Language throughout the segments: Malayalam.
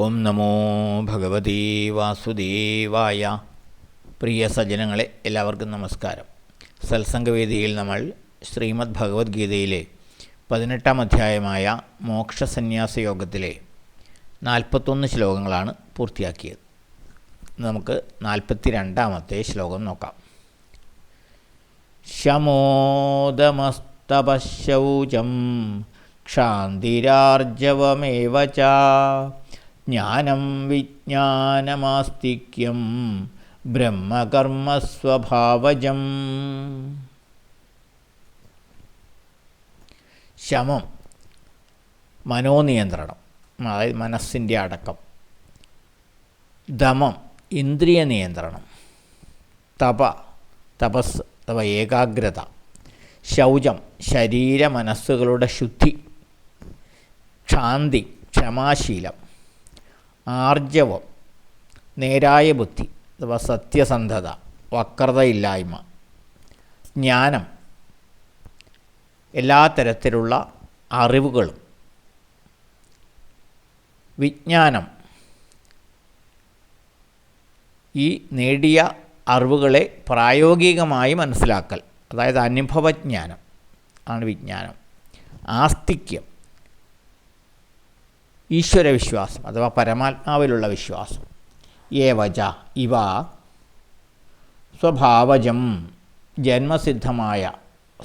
ഓം നമോ ഭഗവതി വാസുദേവായ. പ്രിയ സജ്ജനങ്ങളെ എല്ലാവർക്കും നമസ്കാരം. സത്സംഗവേദിയിൽ നമ്മൾ ശ്രീമദ് ഭഗവത്ഗീതയിലെ പതിനെട്ടാം അധ്യായമായ മോക്ഷസന്യാസ യോഗത്തിലെ നാൽപ്പത്തൊന്ന് ശ്ലോകങ്ങളാണ് പൂർത്തിയാക്കിയത്. നമുക്ക് നാൽപ്പത്തി രണ്ടാമത്തെ ശ്ലോകം നോക്കാം. ശമോദമസ്തപശൗചം ക്ഷാന്തിരാർജവമേവ ജ്ഞാനം വിജ്ഞാനമാസ്തിക്യം ബ്രഹ്മകർമ്മസ്വഭാവജം. ശമം മനോനിയന്ത്രണം അതായത് മനസ്സിന്റെ അടക്കം. ദമം ഇന്ദ്രിയ നിയന്ത്രണം. തപ തപസ് അഥവാ ഏകാഗ്രത. ശൗചം ശരീര മനസ്സുകളുടെ ശുദ്ധി. ക്ഷാന്തി ക്ഷമാശീലം. ആർജവം നേരായ ബുദ്ധി അഥവാ സത്യസന്ധത വക്രതയില്ലായ്മ ജ്ഞാനം എല്ലാ തരത്തിലുള്ള അറിവുകളും വിജ്ഞാനം ഈ നേടിയ അറിവുകളെ പ്രായോഗികമായി മനസ്സിലാക്കൽ അതായത് അനുഭവജ്ഞാനം ആണ് വിജ്ഞാനം. ആസ്തിക്യം ഈശ്വരവിശ്വാസം അഥവാ പരമാത്മാവിലുള്ള വിശ്വാസം. ഏവജ ഇവ സ്വഭാവജം ജന്മസിദ്ധമായ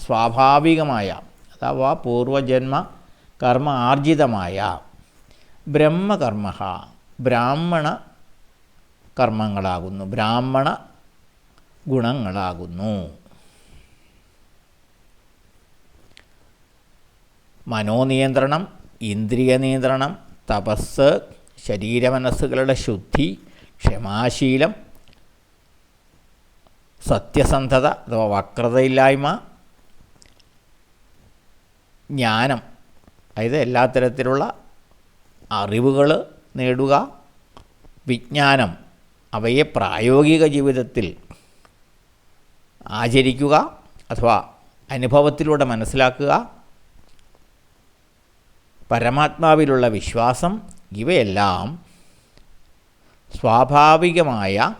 സ്വാഭാവികമായ അഥവാ പൂർവജന്മ കർമ്മ ആർജിതമായ ബ്രഹ്മകർമ്മ ബ്രാഹ്മണ കർമ്മങ്ങളാകുന്നു ബ്രാഹ്മണ ഗുണങ്ങളാകുന്നു. മനോനിയന്ത്രണം ഇന്ദ്രിയ നിയന്ത്രണം തപസ് ശരീരമനസ്സുകളുടെ ശുദ്ധി ക്ഷമാശീലം സത്യസന്ധത അഥവാ വക്രതയില്ലായ്മ ജ്ഞാനം. അതായത് എല്ലാ തരത്തിലുള്ള അറിവുകൾ നേടുക വിജ്ഞാനം അവയെ പ്രായോഗിക ജീവിതത്തിൽ ആചരിക്കുക അഥവാ അനുഭവത്തിലൂടെ മനസ്സിലാക്കുക. പരമാത്മാവിലുള്ള വിശ്വാസം ഇവയെല്ലാം സ്വാഭാവികമായ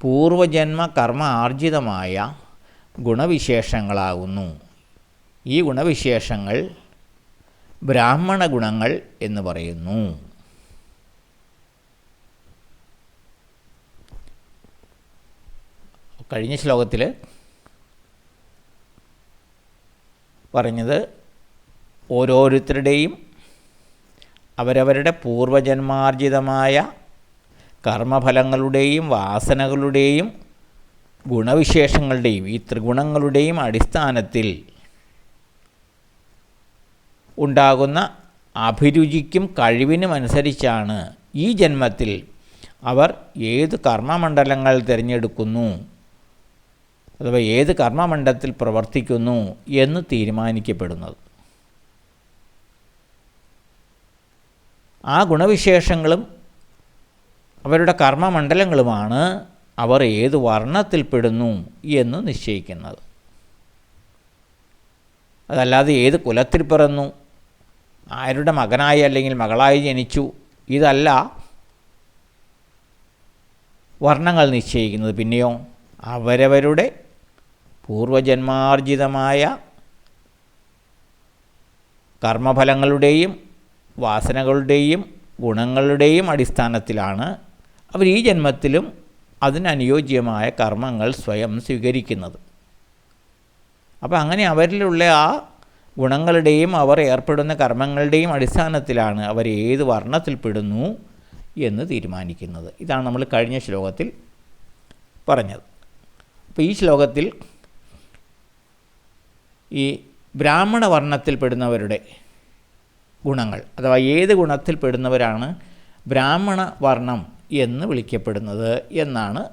പൂർവജന്മ കർമ്മ ആർജിതമായ ഗുണവിശേഷങ്ങളാകുന്നു. ഈ ഗുണവിശേഷങ്ങൾ ബ്രാഹ്മണ ഗുണങ്ങൾ എന്ന് പറയുന്നു. കഴിഞ്ഞ ശ്ലോകത്തിൽ പറഞ്ഞത് ഓരോരുത്തരുടെയും അവരവരുടെ പൂർവജന്മാർജിതമായ കർമ്മഫലങ്ങളുടെയും വാസനകളുടെയും ഗുണവിശേഷങ്ങളുടെയും ഈ ത്രിഗുണങ്ങളുടെയും അടിസ്ഥാനത്തിൽ ഉണ്ടാകുന്ന അഭിരുചിക്കും കഴിവിനും അനുസരിച്ചാണ് ഈ ജന്മത്തിൽ അവർ ഏത് കർമ്മമണ്ഡലങ്ങൾ തിരഞ്ഞെടുക്കുന്നു അഥവാ ഏത് കർമ്മമണ്ഡലത്തിൽ പ്രവർത്തിക്കുന്നു എന്ന് തീരുമാനിക്കപ്പെടുന്നത്. ആ ഗുണവിശേഷങ്ങളും അവരുടെ കർമ്മമണ്ഡലങ്ങളുമാണ് അവർ ഏത് വർണത്തിൽപ്പെടുന്നു എന്ന് നിശ്ചയിക്കുന്നത്. അതല്ലാതെ ഏത് കുലത്തിൽ പിറന്നു ആരുടെ മകനായി അല്ലെങ്കിൽ മകളായി ജനിച്ചു ഇതല്ല വർണങ്ങൾ നിശ്ചയിക്കുന്നത്. പിന്നെയോ അവരവരുടെ പൂർവജന്മാർജിതമായ കർമ്മഫലങ്ങളുടെയും വാസനകളുടെയും ഗുണങ്ങളുടെയും അടിസ്ഥാനത്തിലാണ് അവർ ഈ ജന്മത്തിലും അതിനനുയോജ്യമായ കർമ്മങ്ങൾ സ്വയം സ്വീകരിക്കുന്നത്. അപ്പോൾ അങ്ങനെ അവരിലുള്ള ആ ഗുണങ്ങളുടെയും അവർ ഏർപ്പെടുന്ന കർമ്മങ്ങളുടെയും അടിസ്ഥാനത്തിലാണ് അവർ ഏത് വർണത്തിൽപ്പെടുന്നു എന്ന് തീരുമാനിക്കുന്നത്. ഇതാണ് നമ്മൾ കഴിഞ്ഞ ശ്ലോകത്തിൽ പറഞ്ഞത്. അപ്പോൾ ഈ ശ്ലോകത്തിൽ ഈ ബ്രാഹ്മണ വർണത്തിൽപ്പെടുന്നവരുടെ ഗുണങ്ങൾ അഥവാ ഏത് ഗുണത്തിൽപ്പെടുന്നവരാണ് ബ്രാഹ്മണ വർണം എന്ന് വിളിക്കപ്പെടുന്നത് എന്നാണ്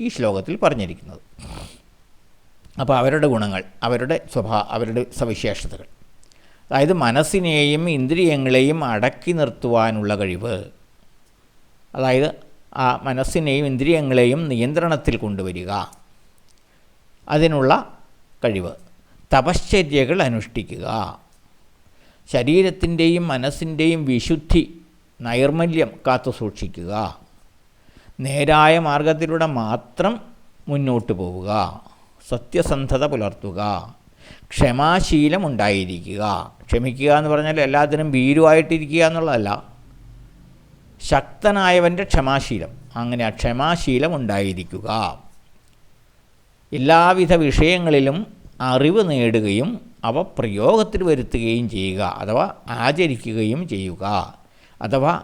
ഈ ശ്ലോകത്തിൽ പറഞ്ഞിരിക്കുന്നത്. അപ്പോൾ അവരുടെ ഗുണങ്ങൾ അവരുടെ സ്വഭാവ അവരുടെ സവിശേഷതകൾ. അതായത് മനസ്സിനെയും ഇന്ദ്രിയങ്ങളെയും അടക്കി നിർത്തുവാനുള്ള കഴിവ്. അതായത് ആ മനസ്സിനെയും ഇന്ദ്രിയങ്ങളെയും നിയന്ത്രണത്തിൽ കൊണ്ടുവരിക. അതിനുള്ള കഴിവ്. തപശ്ചര്യകൾ അനുഷ്ഠിക്കുക. ശരീരത്തിന്റെയും മനസ്സിന്റെയും വിശുദ്ധി നൈർമല്യം കാത്തു സൂക്ഷിക്കുക. നേരായ മാർഗത്തിലൂടെ മാത്രം മുന്നോട്ട് പോവുക. സത്യസന്ധത പുലർത്തുക. ക്ഷമാശീലം ഉണ്ടായിരിക്കുക. ക്ഷമിക്കുക എന്ന് പറഞ്ഞാൽ എല്ലാത്തിനും ഭീരുവായിട്ടിരിക്കുക എന്നുള്ളതല്ല. ശക്തനായവന്റെ ക്ഷമാശീലം. അങ്ങനെ ആ ക്ഷമാശീലം ഉണ്ടായിരിക്കുക. എല്ലാവിധ വിഷയങ്ങളിലും അറിവ് നേടുകയും അവ പ്രയോഗത്തിൽ വരുത്തുകയും ചെയ്യുക അഥവാ ആചരിക്കുകയും ചെയ്യുക അഥവാ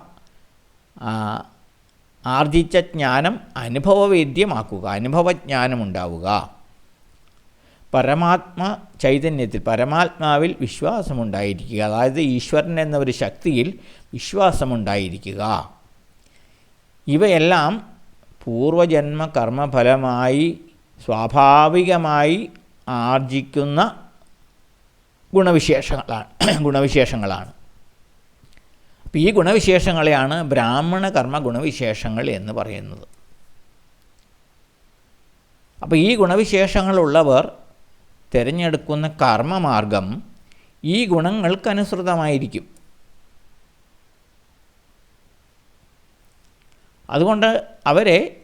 ആർജിച്ച ജ്ഞാനം അനുഭവവേദ്യമാക്കുക അനുഭവജ്ഞാനം ഉണ്ടാവുക പരമാത്മ ചൈതന്യത്തിൽ പരമാത്മാവിൽ വിശ്വാസമുണ്ടായിരിക്കുക അതായത് ഈശ്വരൻ എന്ന ഒരു ശക്തിയിൽ വിശ്വാസമുണ്ടായിരിക്കുക. ഇവയെല്ലാം പൂർവജന്മ കർമ്മഫലമായി സ്വാഭാവികമായി ആർജിക്കുന്ന ഗുണവിശേഷങ്ങളാണ്. ഗുണവിശേഷങ്ങളാണ്. അപ്പം ഈ ഗുണവിശേഷങ്ങളെയാണ് ബ്രാഹ്മണ കർമ്മ ഗുണവിശേഷങ്ങൾ എന്ന് പറയുന്നത്. അപ്പോൾ ഈ ഗുണവിശേഷങ്ങളുള്ളവർ തിരഞ്ഞെടുക്കുന്ന കർമ്മമാർഗം ഈ ഗുണങ്ങൾക്കനുസൃതമായിരിക്കും. അതുകൊണ്ട് അവരെ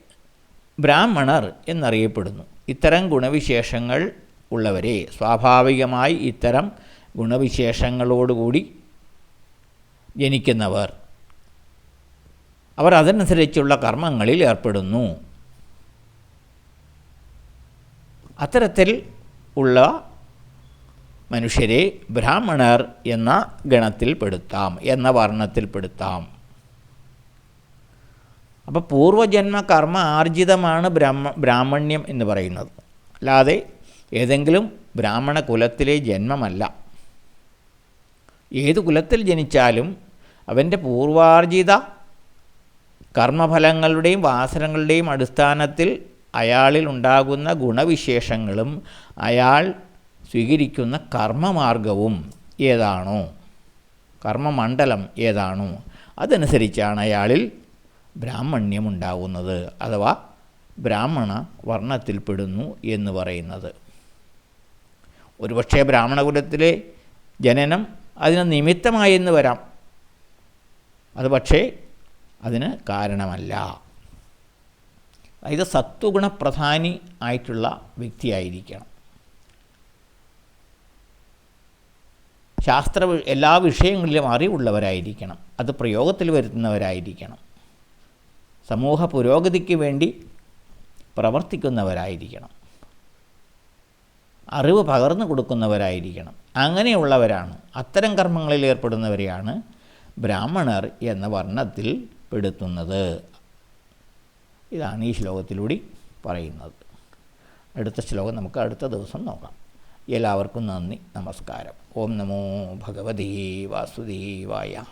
ബ്രാഹ്മണർ എന്നറിയപ്പെടുന്നു. ഇത്തരം ഗുണവിശേഷങ്ങൾ ഉള്ളവരെ. സ്വാഭാവികമായി ഇത്തരം ഗുണവിശേഷങ്ങളോടുകൂടി ജനിക്കുന്നവർ. അവർ അതനുസരിച്ചുള്ള കർമ്മങ്ങളിൽ ഏർപ്പെടുന്നു. അത്തരത്തിൽ ഉള്ള മനുഷ്യരെ ബ്രാഹ്മണർ എന്ന ഗണത്തിൽപ്പെടുത്താം എന്ന വർണത്തിൽപ്പെടുത്താം. അപ്പോൾ പൂർവജന്മ കർമ്മ ആർജിതമാണ് ബ്രാഹ്മ ബ്രാഹ്മണ്യം എന്ന് പറയുന്നത്. അല്ലാതെ ഏതെങ്കിലും ബ്രാഹ്മണ കുലത്തിലെ ജന്മമല്ല. ഏത് കുലത്തിൽ ജനിച്ചാലും അവന്റെ പൂർവാർജിത കർമ്മഫലങ്ങളുടെയും വാസനകളുടെയും അടിസ്ഥാനത്തിൽ അയാളിൽ ഉണ്ടാകുന്ന ഗുണവിശേഷങ്ങളും അയാൾ സ്വീകരിക്കുന്ന കർമ്മമാർഗവും ഏതാണോ? കർമ്മമണ്ഡലം ഏതാണോ? അതനുസരിച്ചാണ് അയാളിൽ ബ്രാഹ്മണ്യം ഉണ്ടാകുന്നത് അഥവാ ബ്രാഹ്മണ വർണത്തിൽപ്പെടുന്നു എന്ന് പറയുന്നത്. ഒരുപക്ഷെ ബ്രാഹ്മണകുലത്തിലെ ജനനം അതിന് നിമിത്തമായെന്ന് വരാം. അത് പക്ഷേ അതിന് കാരണമല്ല. അതായത് സത്വഗുണപ്രധാനി ആയിട്ടുള്ള വ്യക്തിയായിരിക്കണം. ശാസ്ത്ര എല്ലാ വിഷയങ്ങളിലും അറിവുള്ളവരായിരിക്കണം. അത് പ്രയോഗത്തിൽ വരുത്തുന്നവരായിരിക്കണം സമൂഹ പുരോഗതിക്ക് വേണ്ടി പ്രവർത്തിക്കുന്നവരായിരിക്കണം. അറിവ് പകർന്നു കൊടുക്കുന്നവരായിരിക്കണം. അങ്ങനെയുള്ളവരാണ് അത്തരം കർമ്മങ്ങളിൽ ഏർപ്പെടുന്നവരെയാണ് ബ്രാഹ്മണർ എന്ന വർണത്തിൽ പെടുത്തുന്നത്. ഇതാണ് ഈ ശ്ലോകത്തിലൂടെ പറയുന്നത്. അടുത്ത ശ്ലോകം നമുക്ക് അടുത്ത ദിവസം നോക്കാം. എല്ലാവർക്കും നന്ദി നമസ്കാരം. ഓം നമോ ഭഗവതീ വാസുദേവായ.